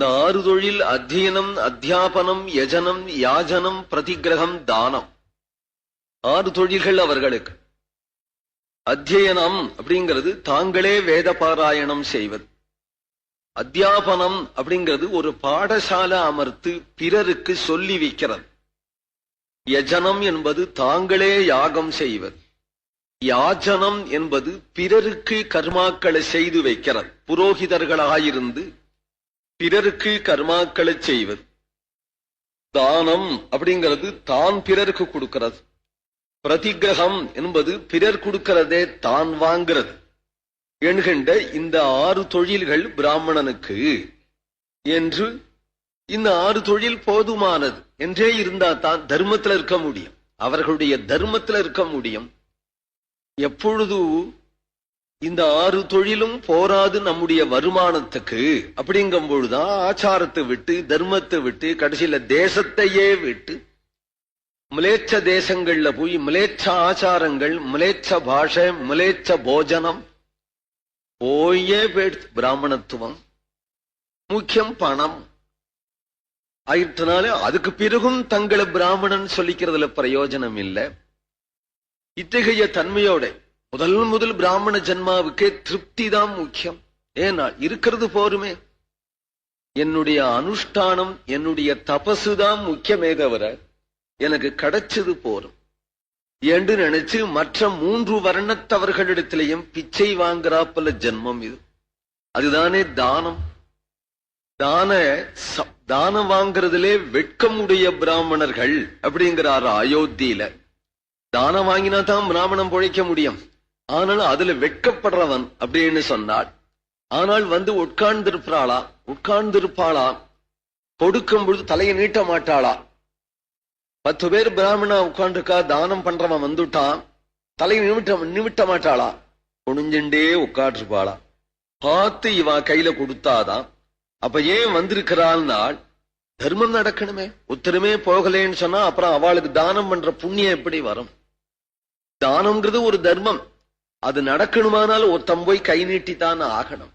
அந்த ஆறு தொழில் அத்தியனம் அத்தியாபனம் யஜனம் யாஜனம் பிரதிகிரகம் தானம். ஆறு தொழில்கள் அவர்களுக்கு. அத்தியனம் அப்படிங்கிறது தாங்களே வேத பாராயணம் செய்வது. அத்தியாபனம் அப்படிங்கிறது ஒரு பாடசாலை அமர்த்து பிறருக்கு சொல்லி வைக்கிறது. யஜனம் என்பது தாங்களே யாகம் செய்வது. யாஜனம் என்பது பிறருக்கு கர்மாக்களை செய்து வைக்கிறது. புரோகிதர்களாயிருந்து பிறருக்கு கர்மாக்களை செய்வது. தானம் அப்படிங்கிறது தான் பிறருக்கு கொடுக்கிறது. பிரதிகிரகம் என்பது பிறர் கொடுக்கிறதே தான் வாங்கிறது. என்கின்ற இந்த ஆறு தொழில்கள் பிராமணனுக்கு என்று இந்த ஆறு தொழில் போதுமானது. என்றே இருந்தா தான் தர்மத்தில் இருக்க முடியும். அவர்களுடைய தர்மத்தில் இருக்க முடியும். எப்பொழுது இந்த ஆறு தொழிலும் போராது நம்முடைய வருமானத்துக்கு. அப்படிங்கும் பொழுதுதான் ஆச்சாரத்தை விட்டு தர்மத்தை விட்டு கடைசியில தேசத்தையே விட்டு மிலேச்ச தேசங்கள்ல போய் மிலேச்ச ஆச்சாரங்கள் மிலேச்ச பாஷை மிலேச்ச போஜனம் போயே போயிடுத்து பிராமணத்துவம் முக்கியம் பணம். ஆயிட்டனால அதுக்கு பிறகும் தங்களை பிராமணன் சொல்லிக்கிறதுல பிரயோஜனம் இல்லை. இத்தகைய தன்மையோட முதல் முதல் பிராமண ஜென்மாவுக்கே திருப்தி தான் முக்கியம். ஏன்னா இருக்கிறது போருமே. என்னுடைய அனுஷ்டானம் என்னுடைய தபசு தான் முக்கியமே தவிர எனக்கு கிடைச்சது போரும். என்று நினைச்சு மற்ற மூன்று வர்ணத்தவர்களிடத்திலையும் பிச்சை வாங்குறாப்பல ஜென்மம் இது. அதுதானே தானம். தான ச- தானம் வாங்குறதுலே வெட்கமுடைய பிராமணர்கள் அப்படிங்கிறார் அயோத்தியில. தானம் வாங்கினா தான் பிராமணம் பொழைக்க முடியும். ஆனால் அதுல வெட்கப்படுறவன் அப்படின்னு சொன்னாள். ஆனால் வந்து உட்கார்ந்திருப்பாளா உட்கார்ந்திருப்பாளா? கொடுக்கும் பொழுது தலையை நீட்ட மாட்டாளா? பத்து பேர் பிராமணா உட்காந்துருக்கா தானம் பண்றவன் வந்துட்டான். தலையை நிமிட்ட நிமிட்ட மாட்டாளா? குனிஞ்சுண்டே உட்கார்ந்துருப்பாளா? பார்த்து இவா கையில கொடுத்தாதான் அப்ப ஏன் வந்திருக்கிறாள்னால் தர்மம் நடக்கணுமே உத்தரமே போகலேன்னு சொன்னா அப்புறம் அவளுக்கு தானம் பண்ற புண்ணியம் எப்படி வரும்? தானம்ங்கிறது ஒரு தர்மம். அது நடக்கணுமானால் ஒருத்தம் போய் கை நீட்டித்தான் ஆகணும்.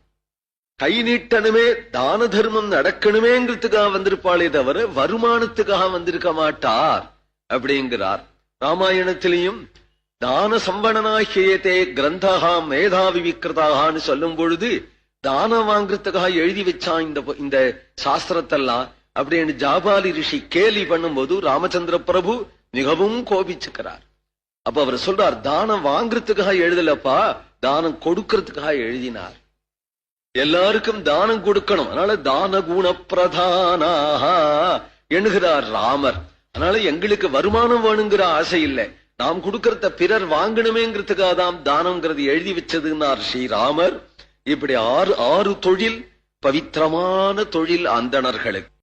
கை நீட்டணுமே தான தர்மம் நடக்கணுமேங்கிறதுக்காக வந்திருப்பாளே தவிர வருமானத்துக்காக வந்திருக்க மாட்டார் அப்படிங்கிறார். ராமாயணத்திலையும் தான சம்பனனாகியதே கிரந்தகா மேதாவி விக்கிரதாகான்னு சொல்லும் பொழுது தானம் வாங்குறதுக்காக எழுதி வச்சான் இந்த இந்த சாஸ்திரத்தெல்லாம். அப்படின்னு ஜாபாலி ரிஷி கேலி பண்ணும்போது ராமச்சந்திர பிரபு மிகவும் கோபிச்சுக்கிறார். அப்ப அவர் சொல்றார் தானம் வாங்குறதுக்காக எழுதலப்பா தானம் கொடுக்கறதுக்காக எழுதினார். எல்லாருக்கும் தானம் கொடுக்கணும். அதனால தான குண பிரதானாக எண்ணுகிறார் ராமர். அதனால எங்களுக்கு வருமானம் வேணுங்கிற ஆசை இல்லை. நாம் கொடுக்கறத பிறர் வாங்கணுமேங்கிறதுக்காக தான் தானம்ங்கிறது எழுதி வச்சதுன்னார் ஸ்ரீராமர் இப்படி ஆறு ஆறு தொழில் பவித்திரமான தொழில் அந்தணர்களுக்கு.